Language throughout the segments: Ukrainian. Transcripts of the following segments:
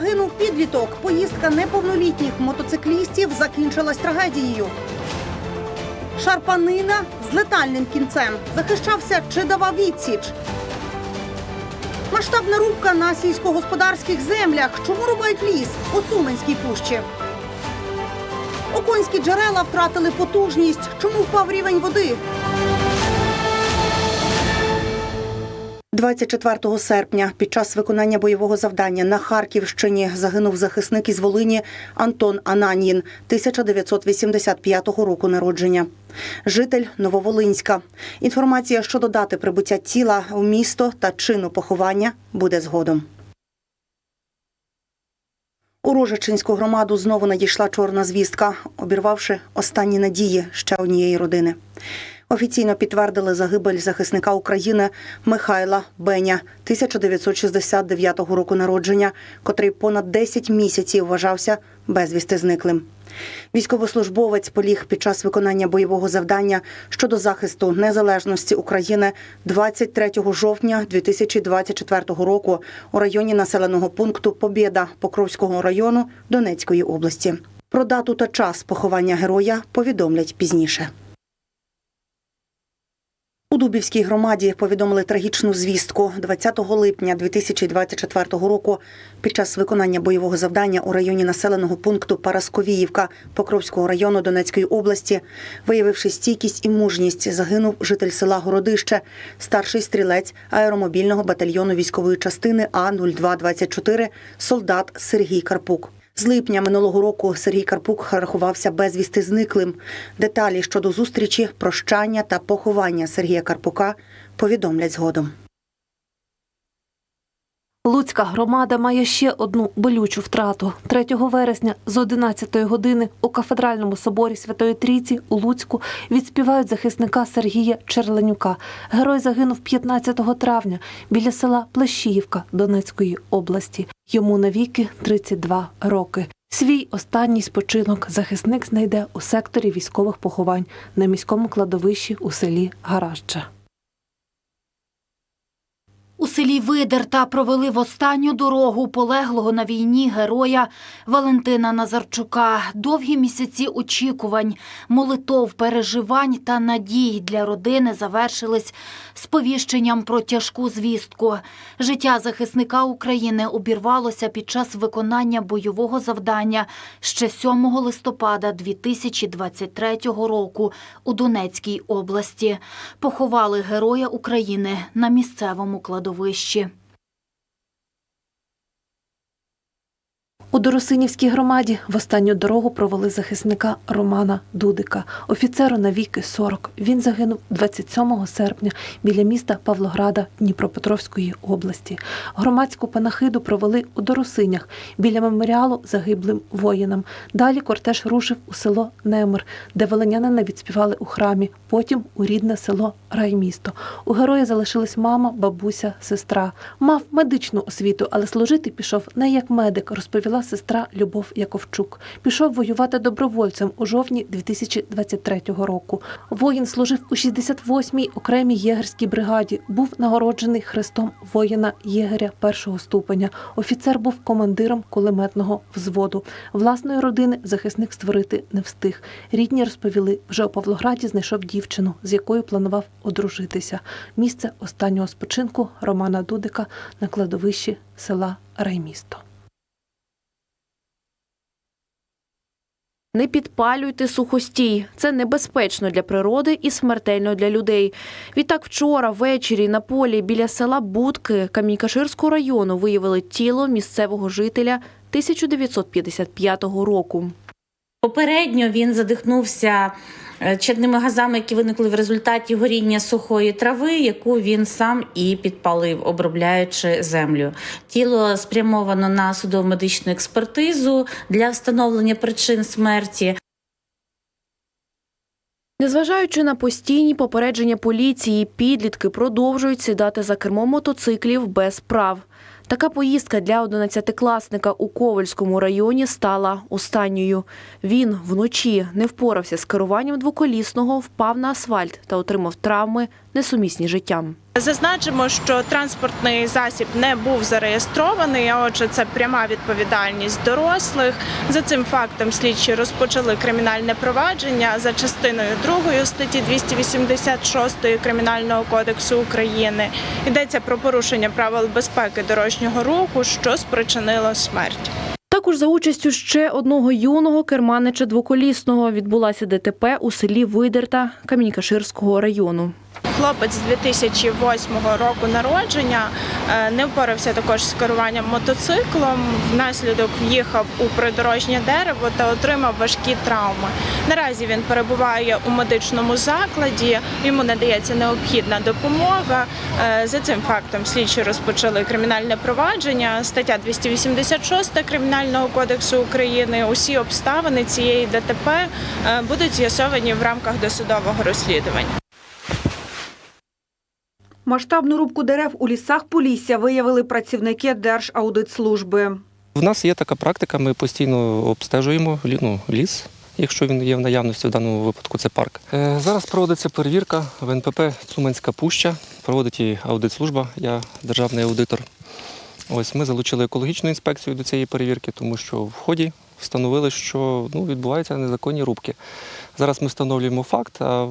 Загинув підліток. Поїздка неповнолітніх мотоциклістів закінчилась трагедією. Шарпанина з летальним кінцем захищався чи давав відсіч. Масштабна рубка на сільськогосподарських землях. Чому рубають ліс у Цуменській пущі? Оконські джерела втратили потужність. Чому впав рівень води? 24 серпня під час виконання бойового завдання на Харківщині загинув захисник із Волині Антон Ананін 1985 року народження. Житель Нововолинська. Інформація щодо дати прибуття тіла в місто та чину поховання буде згодом. У Рожичинську громаду знову надійшла чорна звістка, обірвавши останні надії ще однієї родини. Офіційно підтвердили загибель захисника України Михайла Беня 1969 року народження, котрий понад 10 місяців вважався безвісти зниклим. Військовослужбовець поліг під час виконання бойового завдання щодо захисту незалежності України 23 жовтня 2024 року у районі населеного пункту Побєда Покровського району Донецької області. Про дату та час поховання героя повідомлять пізніше. У Дубівській громаді повідомили трагічну звістку 20 липня 2024 року. Під час виконання бойового завдання у районі населеного пункту Парасковіївка Покровського району Донецької області, виявивши стійкість і мужність, загинув житель села Городище, старший стрілець аеромобільного батальйону військової частини А 0224 солдат Сергій Карпук. З липня минулого року Сергій Карпук рахувався безвісти зниклим. Деталі щодо зустрічі, прощання та поховання Сергія Карпука повідомлять згодом. Луцька громада має ще одну болючу втрату. 3 вересня з 11 години у кафедральному соборі Святої Трійці у Луцьку відспівають захисника Сергія Черленюка. Герой загинув 15 травня біля села Плещіївка Донецької області. Йому навіки 32 роки. Свій останній спочинок захисник знайде у секторі військових поховань на міському кладовищі у селі Гаражча. У селі Видерта провели в останню дорогу полеглого на війні героя Валентина Назарчука. Довгі місяці очікувань, молитов, переживань та надій для родини завершились сповіщенням про тяжку звістку. Життя захисника України обірвалося під час виконання бойового завдання ще 7 листопада 2023 року у Донецькій області. Поховали героя України на місцевому кладовищі. У Доросинівській громаді в останню дорогу провели захисника Романа Дудика. Офіцеру навіки 40. Він загинув 27 серпня біля міста Павлограда Дніпропетровської області. Громадську панахиду провели у Доросинях біля меморіалу загиблим воїнам. Далі кортеж рушив у село Немир, де волинянина відспівали у храмі. Потім у рідне село Раймісто. У героя залишились мама, бабуся, сестра. Мав медичну освіту, але служити пішов не як медик, розповіла сестра Любов Яковчук. Пішов воювати добровольцем у жовтні 2023 року. Воїн служив у 68-й окремій єгерській бригаді. Був нагороджений хрестом воїна єгеря першого ступеня. Офіцер був командиром кулеметного взводу. Власної родини захисник створити не встиг. Рідні розповіли, вже у Павлограді знайшов дівчину, з якою планував одружитися. Місце останнього спочинку Романа Дудика на кладовищі села Раймісто. Не підпалюйте сухостій. Це небезпечно для природи і смертельно для людей. Відтак вчора ввечері на полі біля села Будки Камінькаширського району виявили тіло місцевого жителя 1955 року. Попередньо він задихнувся чадними газами, які виникли в результаті горіння сухої трави, яку він сам і підпалив, обробляючи землю. Тіло спрямовано на судово-медичну експертизу для встановлення причин смерті. Незважаючи на постійні попередження поліції, підлітки продовжують сідати за кермо мотоциклів без прав. Така поїздка для 11-класника у Ковальському районі стала останньою. Він вночі не впорався з керуванням двоколісного, впав на асфальт та отримав травми, несумісні життям. Зазначимо, що транспортний засіб не був зареєстрований, а отже, це пряма відповідальність дорослих. За цим фактом слідчі розпочали кримінальне провадження за частиною 2 статті 286 Кримінального кодексу України. Йдеться про порушення правил безпеки дорожнього руху, що спричинило смерть. Також за участю ще одного юного керманича двоколісного відбулася ДТП у селі Видерта Камінькаширського району. Хлопець з 2008 року народження не впорався також з керуванням мотоциклом. Внаслідок в'їхав у придорожнє дерево та отримав важкі травми. Наразі він перебуває у медичному закладі. Йому надається необхідна допомога. Е, За цим фактом слідчі розпочали кримінальне провадження. Стаття 286 Кримінального кодексу України. Усі обставини цієї ДТП е, будуть з'ясовані в рамках досудового розслідування. Масштабну рубку дерев у лісах Полісся виявили працівники Держаудитслужби. В нас є така практика, ми постійно обстежуємо ну, ліс, якщо він є в наявності, в даному випадку це парк. Е, Зараз проводиться перевірка в НПП Цуманська пуща, проводить її аудитслужба, я державний аудитор. Ось ми залучили екологічну інспекцію до цієї перевірки, тому що в ході встановили, що ну, відбуваються незаконні рубки. Зараз ми встановлюємо факт, а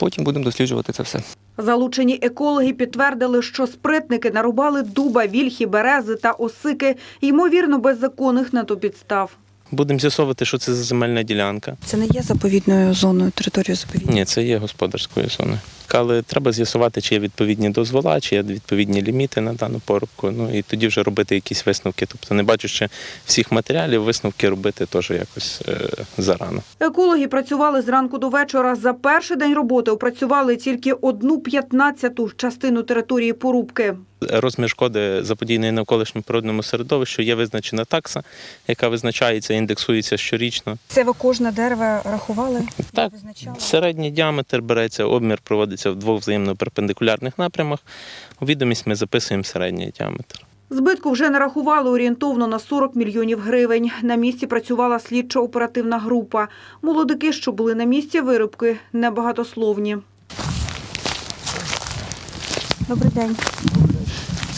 потім будемо досліджувати це все. Залучені екологи підтвердили, що спритники нарубали дуба, вільхи, берези та осики, ймовірно, без законних на то підстав. Будемо з'ясовувати, що це за земельна ділянка. Це не є заповідною зоною, територією заповідної? Ні, це є господарською зоною. Але треба з'ясувати, чи є відповідні дозвола, чи є відповідні ліміти на дану порубку. Ну і тоді вже робити якісь висновки. Тобто, не бачучи всіх матеріалів, висновки робити теж якось е, зарано. Екологи працювали зранку до вечора. За перший день роботи опрацювали тільки одну п'ятнадцяту частину території порубки. Розмір шкоди заподійної навколишньому природному середовищу є визначена такса, яка визначається, індексується щорічно. Це ви кожне дерево рахували? Так, Визначали? Середній діаметр береться, обмір проводиться в двох взаємно перпендикулярних напрямах. У відомість ми записуємо середній діаметр. Збитку вже нарахували орієнтовно на 40 мільйонів гривень. На місці працювала слідчо-оперативна група. Молодики, що були на місці вирубки, небагатословні. Добрий день.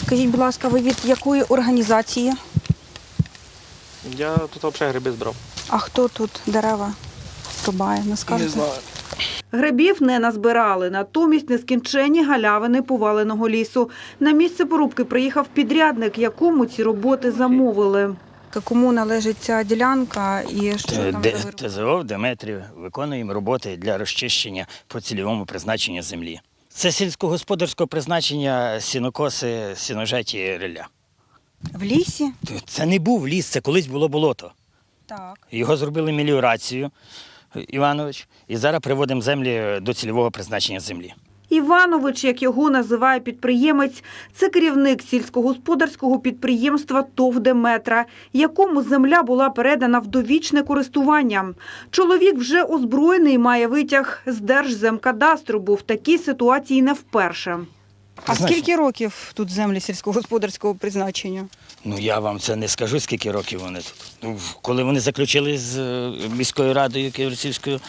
Скажіть, будь ласка, ви від якої організації? Я тут взагалі гриби збрав. А хто тут дерева рубає? Не скажете? Грибів не назбирали, натомість нескінченні галявини поваленого лісу. На місце порубки приїхав підрядник, якому ці роботи замовили. Кому належить ця ділянка і що там Де- ТЗО в Деметрі виконуємо роботи для розчищення по цільовому призначенню землі. Це сільськогосподарського призначення сінокоси, сіножеті риля. В лісі? Це не був ліс, це колись було болото. Так. Його зробили меліорацію, Іванович, і зараз приводимо землі до цільового призначення землі. Іванович, як його називає підприємець, це керівник сільськогосподарського підприємства ТОВ Деметра, якому земля була передана в довічне користування. Чоловік вже озброєний, має витяг з Держземкадастру, бо в такій ситуації не вперше. А скільки років тут землі сільськогосподарського призначення? Ну я вам це не скажу, скільки років вони тут. Ну, коли вони заключили з е, міською радою Києво-Російською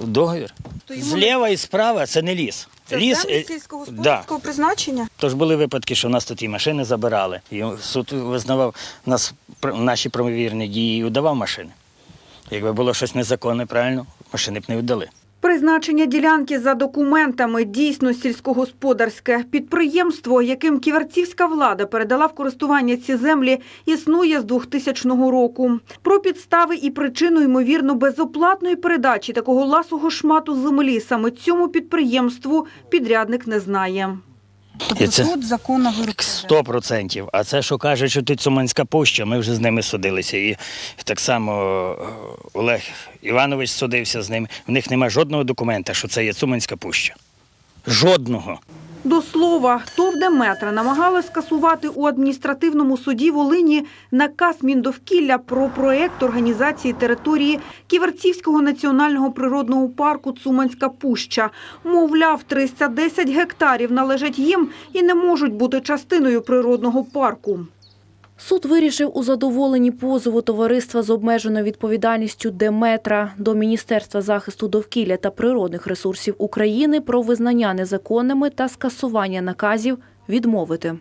договір. Зліва і справа це не ліс. Це ліс сільськогосподарського призначення? Тож були випадки, що в нас тут і машини забирали. І суд визнавав нас наші правовірні дії і видавав машини. Якби було щось незаконне, правильно, машини б не віддали. Призначення ділянки за документами дійсно сільськогосподарське. Підприємство, яким ківерцівська влада передала в користування ці землі, існує з 2000 року. Про підстави і причину, ймовірно, безоплатної передачі такого ласого шмату землі саме цьому підприємству підрядник не знає. Тобто це- суд законно вирубка. Сто процентів. А це, що кажуть, що ти Цуманська пуща, ми вже з ними судилися. І так само е, Олег Іванович судився з ними. В них немає жодного документа, що це є Цуманська пуща. Жодного. До слова, ТОВ «Деметра» намагалась скасувати у адміністративному суді Волині наказ Міндовкілля про проект організації території Ківерцівського національного природного парку Цуманська Пуща. Мовляв, 310 гектарів належать їм і не можуть бути частиною природного парку. Суд вирішив у задоволенні позову товариства з обмеженою відповідальністю Деметра до Міністерства захисту довкілля та природних ресурсів України про визнання незаконними та скасування наказів відмовити.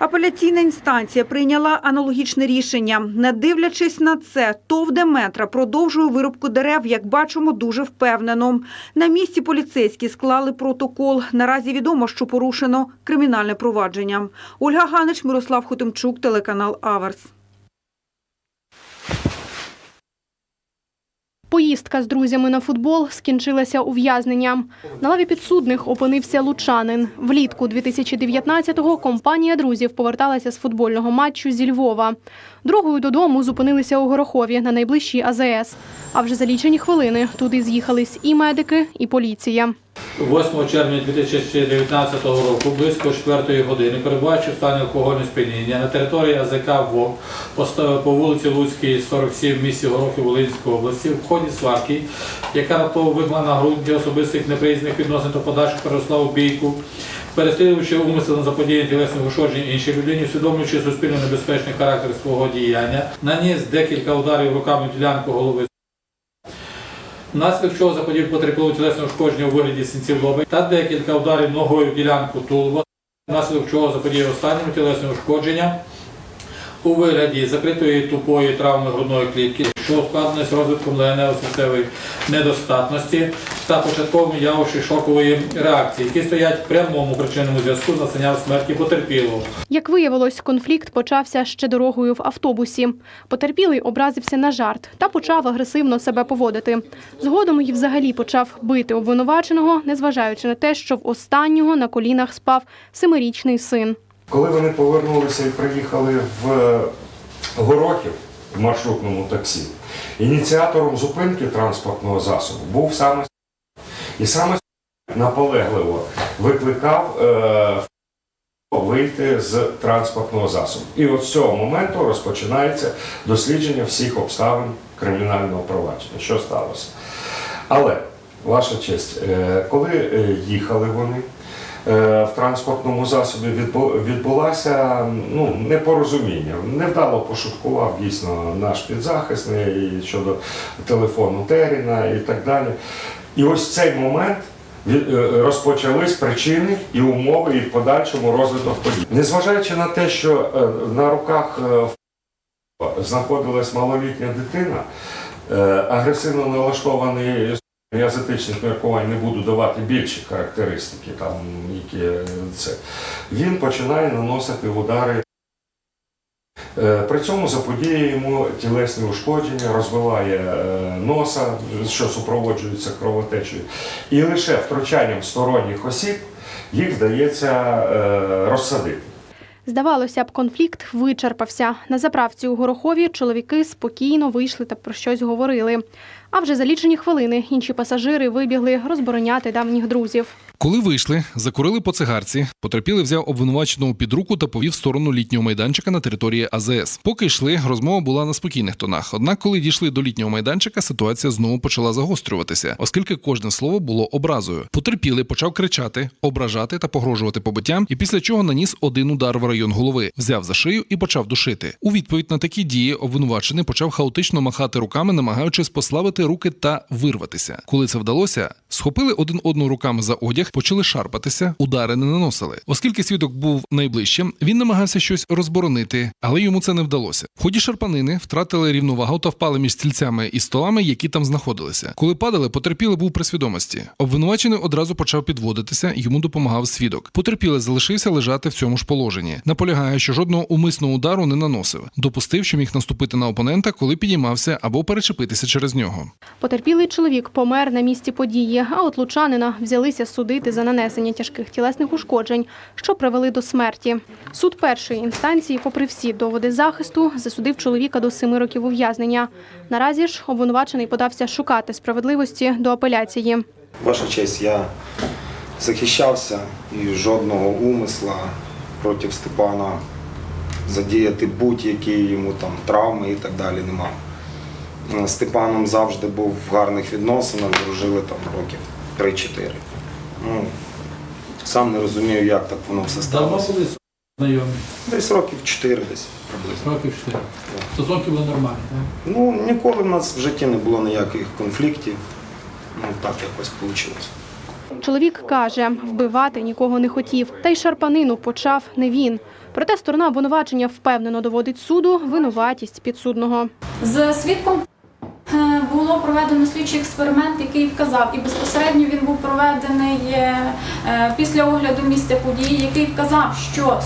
Апеляційна інстанція прийняла аналогічне рішення. Не дивлячись на це, ТОВ «Деметра» продовжує вирубку дерев, як бачимо, дуже впевнено. На місці поліцейські склали протокол. Наразі відомо, що порушено кримінальне провадження. Ольга Ганич, Мирослав Хотимчук, телеканал Аверс. Поїздка з друзями на футбол скінчилася ув'язненням. На лаві підсудних опинився лучанин. Влітку 2019-го компанія друзів поверталася з футбольного матчу зі Львова. Другою додому зупинилися у Горохові на найближчій АЗС. А вже за лічені хвилини туди з'їхались і медики, і поліція. 8 червня 2019 року близько 4 години, перебуваючи в стані алкогольного сп'яніння на території АЗК ВОК по- вулиці Луцькій, 47 в місті Горохів Волинської області, в ході сварки, яка раптово вигнала на ґрунті особистих неприязних відносин та подальших переросла у бійку, переслідуючи умислено заподіяння тілесних ушкоджень іншій людині, усвідомлюючи суспільно небезпечний характер свого діяння, наніс декілька ударів руками ділянку голови Внаслідок чого заподів потерпіло тілесне ушкодження у вигляді синців лоби та декілька ударів ногою в ділянку тулуба, внаслідок чого заподіяв останньому тілесне ушкодження у вигляді закритої тупої травми грудної клітки, що ускладнено з розвитком ленево-серцевої недостатності та початковим явищем шокової реакції, які стоять в прямому причинному зв'язку з настанням смерті потерпілого. Як виявилось, конфлікт почався ще дорогою в автобусі. Потерпілий образився на жарт та почав агресивно себе поводити. Згодом й взагалі почав бити обвинуваченого, незважаючи на те, що в останнього на колінах спав семирічний син. Коли вони повернулися і приїхали в Горохів в маршрутному таксі, ініціатором зупинки транспортного засобу був саме і саме наполегливо викликав е, вийти з транспортного засобу. І от з цього моменту розпочинається дослідження всіх обставин кримінального провадження. Що сталося? Але, ваша честь, е, коли е, їхали вони в транспортному засобі, відбу- відбулося ну, непорозуміння. Невдало пошуткував дійсно наш підзахисний щодо телефону Теріна і так далі. І ось цей момент е, розпочались причини і умови, і в подальшому розвиток подій. Незважаючи на те, що е, на руках е, знаходилась малолітня дитина, е, агресивно налаштований я з етичних міркувань не буду давати більші характеристики, там, які це. Він починає наносити удари. Е, При цьому заподіює йому тілесні ушкодження, розвиває е, носа, що супроводжується кровотечею. І лише втручанням сторонніх осіб їх вдається е, розсадити. Здавалося б, конфлікт вичерпався. На заправці у Горохові чоловіки спокійно вийшли та про щось говорили. А вже за лічені хвилини інші пасажири вибігли розбороняти давніх друзів. Коли вийшли, закурили по цигарці, потерпілий взяв обвинуваченого під руку та повів в сторону літнього майданчика на території АЗС. Поки йшли, розмова була на спокійних тонах. Однак, коли дійшли до літнього майданчика, ситуація знову почала загострюватися, оскільки кожне слово було образою. Потерпілий почав кричати, ображати та погрожувати побиттям, і після чого наніс один удар в район голови, взяв за шию і почав душити. У відповідь на такі дії обвинувачений почав хаотично махати руками, намагаючись послабити руки та вирватися. Коли це вдалося, схопили один одного руками за одяг, почали шарпатися, удари не наносили. Оскільки свідок був найближчим, він намагався щось розборонити, але йому це не вдалося. В ході шарпанини втратили рівновагу та впали між стільцями і столами, які там знаходилися. Коли падали, потерпілий був при свідомості. Обвинувачений одразу почав підводитися, йому допомагав свідок. Потерпілий залишився лежати в цьому ж положенні. Наполягає, що жодного умисного удару не наносив. Допустив, що міг наступити на опонента, коли підіймався або перечепитися через нього. Потерпілий чоловік помер на місці події, а от лучанина взялися судити за нанесення тяжких тілесних ушкоджень, що привели до смерті. Суд першої інстанції, попри всі доводи захисту, засудив чоловіка до семи років ув'язнення. Наразі ж обвинувачений подався шукати справедливості до апеляції. Ваша честь, я захищався і жодного умисла проти Степана задіяти будь-які йому там травми і так далі нема. Степаном завжди був в гарних відносинах, дружили там років 3-4. Ну, сам не розумію, як так воно все Давно сталося. були знайомі, Десь років 4 десь приблизно. років 4. Стосунки були нормальні, так? Ну, ніколи в нас в житті не було ніяких конфліктів. Ну, так якось вийшло. Чоловік каже, вбивати нікого не хотів, та й шарпанину почав не він. Проте сторона обвинувачення впевнено доводить суду винуватість підсудного. З свідком було проведено слідчий експеримент, який вказав, і безпосередньо він був проведений е, е, після огляду місця події, який вказав, що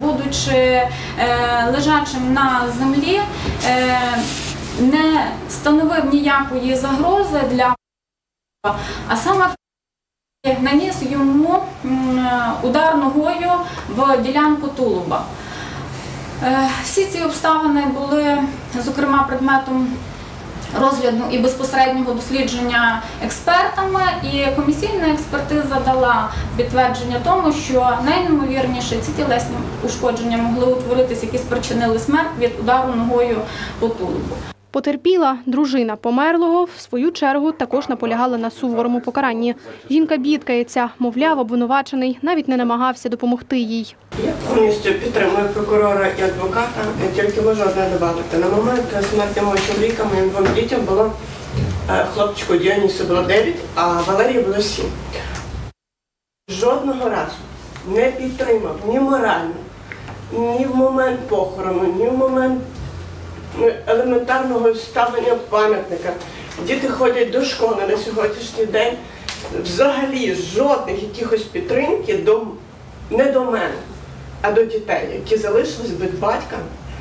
будучи е, лежачим на землі, е, не становив ніякої загрози для а саме наніс йому удар ногою в ділянку тулуба. Е, Всі ці обставини були, зокрема, предметом розгляду і безпосереднього дослідження експертами, і комісійна експертиза дала підтвердження тому, що найнеймовірніше ці тілесні ушкодження могли утворитися, які спричинили смерть від удару ногою по тулубу. Потерпіла дружина померлого, в свою чергу також наполягала на суворому покаранні. Жінка бідкається, мовляв, обвинувачений навіть не намагався допомогти їй. Я повністю підтримую прокурора і адвоката. Тільки можу одне додати. На момент смерті мого чоловіка моїм двом дітям було е, хлопчику Діонісу було 9, а Валерії було 7. Жодного разу не підтримав ні морально, ні в момент похорону, ні в момент елементарного ставлення пам'ятника. Діти ходять до школи на сьогоднішній день. Взагалі жодних якихось підтримки до, не до мене, а до дітей, які залишились без батька,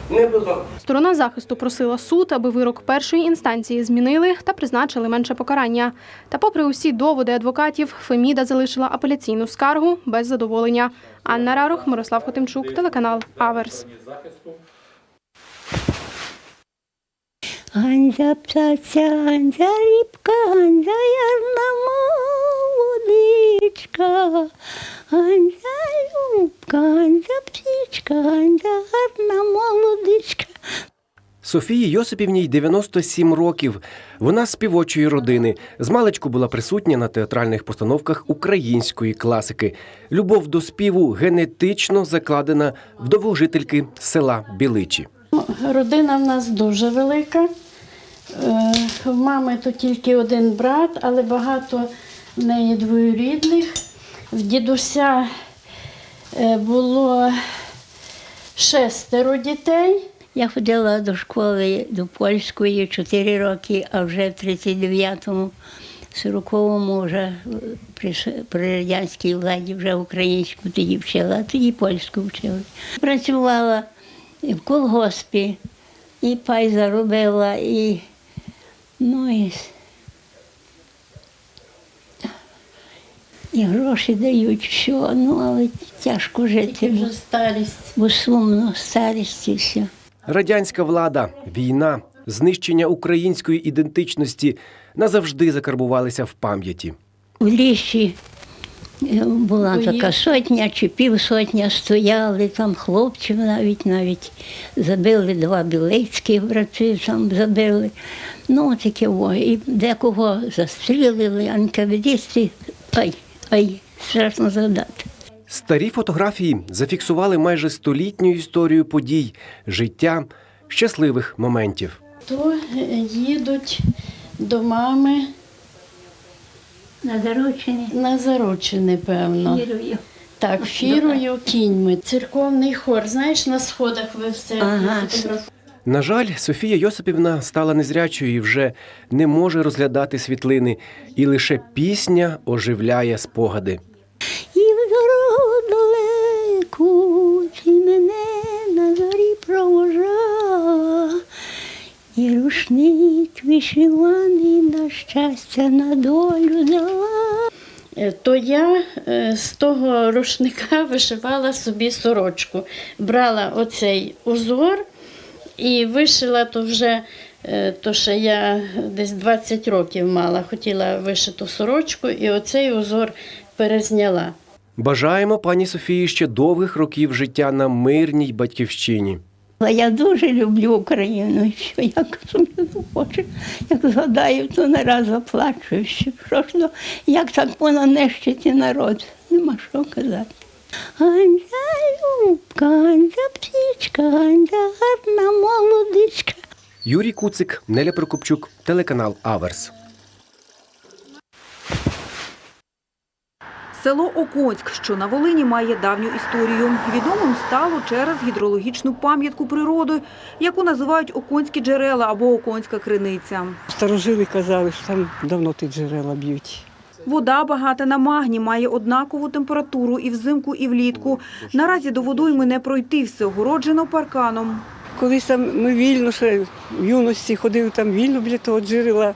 не було. Сторона захисту просила суд, аби вирок першої інстанції змінили та призначили менше покарання. Та, попри усі доводи адвокатів, Феміда залишила апеляційну скаргу без задоволення. Анна Рарух, Мирослав Хотимчук, телеканал Аверс. Ганза птаця, ганза рібка, ганза ярна молодичка, ганза любка, ганза птічка, ганза гарна молодичка. Софії Йосипівній 97 років. Вона з співочої родини. Змалечку була присутня на театральних постановках української класики. Любов до співу генетично закладена в довгожительки села Біличі. Родина в нас дуже велика. Е, В мами то тільки один брат, але багато в неї двоюрідних. В дідуся е, було шестеро дітей. Я ходила до школи до польської 4 роки, а вже в 39-му, 40-му вже при, при радянській владі вже українську тоді вчила, а тоді польську вчила. Працювала в колгоспі, і пай заробила, і ну і, і гроші дають, все, ну але тяжко жити. вже старість. Бо сумно, старість і все. Радянська влада, війна, знищення української ідентичності назавжди закарбувалися в пам'яті. В лісі була така сотня чи півсотня стояли, там хлопців навіть навіть забили два білицьких братів, там забили. Ну, таке во. І декого застрілили, анкавідісти. Ай, ай, страшно згадати. Старі фотографії зафіксували майже столітню історію подій, життя, щасливих моментів. То е, їдуть до мами На заручені. на заручені, певно. Фірою. Так, фірою, кіньми. Церковний хор, знаєш, на сходах ви все Ага. На жаль, Софія Йосипівна стала незрячою і вже не може розглядати світлини, і лише пісня оживляє спогади. І рушник вишиваний на щастя на долю дала. Е, То я е, з того рушника вишивала собі сорочку. Брала оцей узор і вишила то вже, е, то ще я десь 20 років мала, хотіла вишиту сорочку, і оцей узор перезняла. Бажаємо пані Софії ще довгих років життя на мирній батьківщині. Я дуже люблю Україну, що я кажу, не. Як згадаю, то не раз заплачу. Що, ж, як так понанищити народ? Нема що казати. Ганза, любка, ганза, птічка, ганза, гарна молодичка. Юрій Куцик, Неля Прокопчук, телеканал Аверс. Село Оконськ, що на Волині, має давню історію. Відомим стало через гідрологічну пам'ятку природи, яку називають Оконські джерела або Оконська криниця. Старожили казали, що там давно ті джерела б'ють. Вода багата на магні, має однакову температуру і взимку, і влітку. Наразі до водойми не пройти, все огороджено парканом. Колись там ми вільно ще в юності ходили там вільно біля того джерела,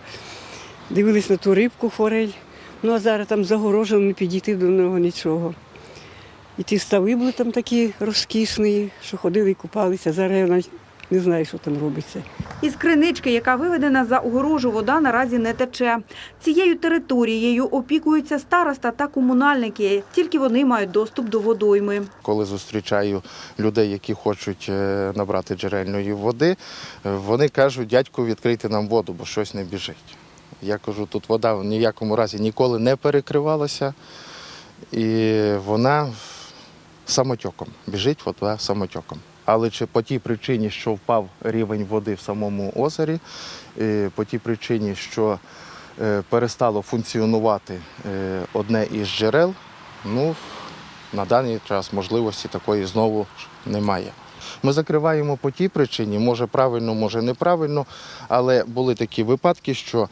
дивились на ту рибку, форель. Ну а зараз там загорожено, не підійти до нього нічого. І ті стави були там такі розкішні, що ходили і купалися. Зараз я навіть не знаю, що там робиться. Із кринички, яка виведена за огорожу, вода наразі не тече. Цією територією опікуються староста та комунальники. Тільки вони мають доступ до водойми. Коли зустрічаю людей, які хочуть е, набрати джерельної води, е, вони кажуть, дядьку, відкрийте нам воду, бо щось не біжить. Я кажу, тут вода в ніякому разі ніколи не перекривалася, і вона самотьоком. Біжить вода самотьоком. Але чи по тій причині, що впав рівень води в самому озері, по тій причині, що е, перестало функціонувати е, одне із джерел, ну, на даний час можливості такої знову ж немає. Ми закриваємо по тій причині, може правильно, може неправильно, але були такі випадки, що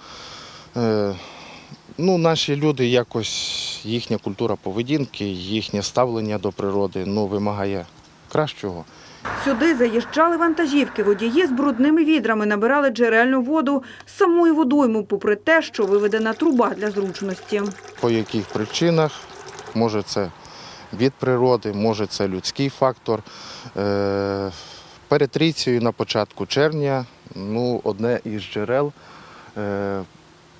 ну, наші люди якось їхня культура поведінки, їхнє ставлення до природи ну, вимагає кращого. Сюди заїжджали вантажівки. Водії з брудними відрами набирали джерельну воду з самої водойми, попри те, що виведена труба для зручності. По яких причинах, може це від природи, може це людський фактор. Е, Перед трійцею на початку червня ну, одне із джерел е,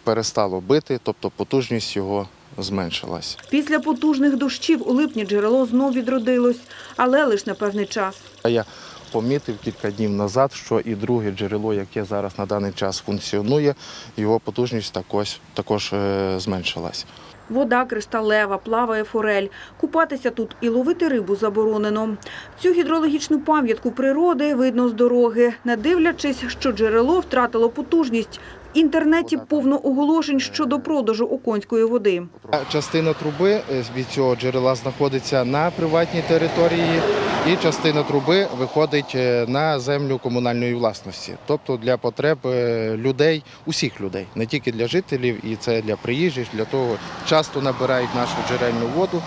перестало бити, тобто потужність його зменшилась. Після потужних дощів у липні джерело знов відродилось, але лише на певний час. А Я помітив кілька днів назад, що і друге джерело, яке зараз на даний час функціонує, його потужність також, також е, зменшилась. Вода кришталева, плаває форель. Купатися тут і ловити рибу заборонено. Цю гідрологічну пам'ятку природи видно з дороги, не дивлячись, що джерело втратило потужність. Інтернеті повно оголошень щодо продажу оконської води. Частина труби е, від цього джерела знаходиться на приватній території, і частина труби виходить е, на землю комунальної власності, тобто для потреб е, людей, усіх людей, не тільки для жителів, і це для приїжджих, для того часто набирають нашу джерельну воду.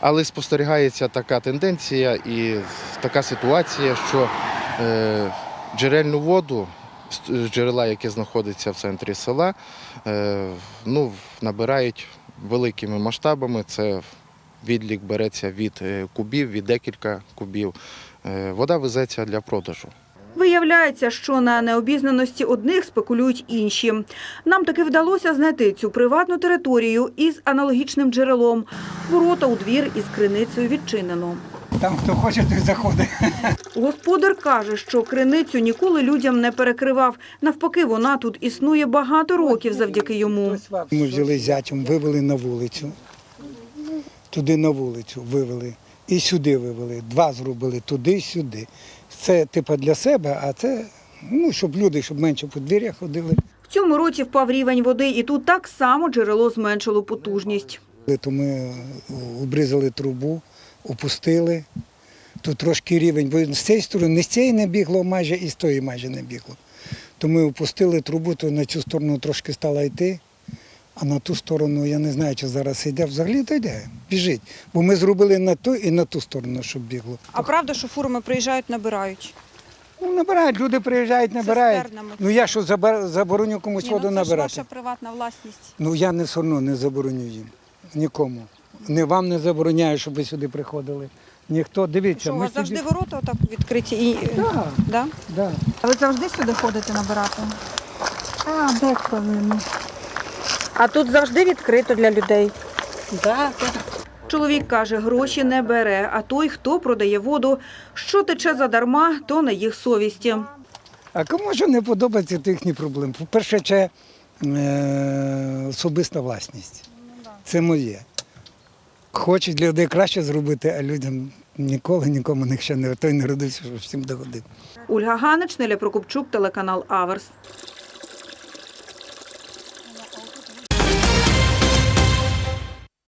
Але спостерігається така тенденція і така ситуація, що джерельну воду джерела, яке знаходиться в центрі села, е, ну, набирають великими масштабами. Це відлік береться від е, кубів, від декілька кубів. Е, Вода везеться для продажу. Виявляється, що на необізнаності одних спекулюють інші. Нам таки вдалося знайти цю приватну територію із аналогічним джерелом. Ворота у двір із криницею відчинено. Там хто хоче, той заходить. Господар каже, що криницю ніколи людям не перекривав. Навпаки, вона тут існує багато років завдяки йому. Ми взяли зятям, вивели на вулицю. Туди на вулицю вивели. І сюди вивели. Два зробили туди, сюди. Це типу для себе, а це ну, щоб люди, щоб менше по двір'ях ходили. В цьому році впав рівень води, і тут так само джерело зменшило потужність. То ми обрізали трубу, опустили. Тут трошки рівень, бо з цієї сторони, не з цієї не бігло майже, і з тої майже не бігло. То ми опустили трубу, то на цю сторону трошки стала йти, а на ту сторону, я не знаю, чи зараз йде, взагалі то йде, біжить. Бо ми зробили на ту і на ту сторону, щоб бігло. А правда, що фурами приїжджають, набирають? Ну, набирають, люди приїжджають, набирають. Цистернами. Ну я що забар- забороню комусь воду набирати? приватна власність. Ну я не все одно не забороню їм. Нікому. Не вам не забороняю, щоб ви сюди приходили. Ніхто, дивіться, Що, у вас завжди ворота отак відкриті? І... Да. Да? Да. А ви завжди сюди ходите набирати? А, деколи. ну. А тут завжди відкрито для людей. Да, Чоловік каже, гроші не бере, а той, хто продає воду, що тече задарма, то на їх совісті. А кому що не подобається, то їхні проблеми. По-перше, це е, особиста власність. Це моє. Хочуть для людей краще зробити, а людям ніколи нікому ніхто не той не родився, що всім догодив. Ольга Ганич, Неля Прокопчук, телеканал Аверс.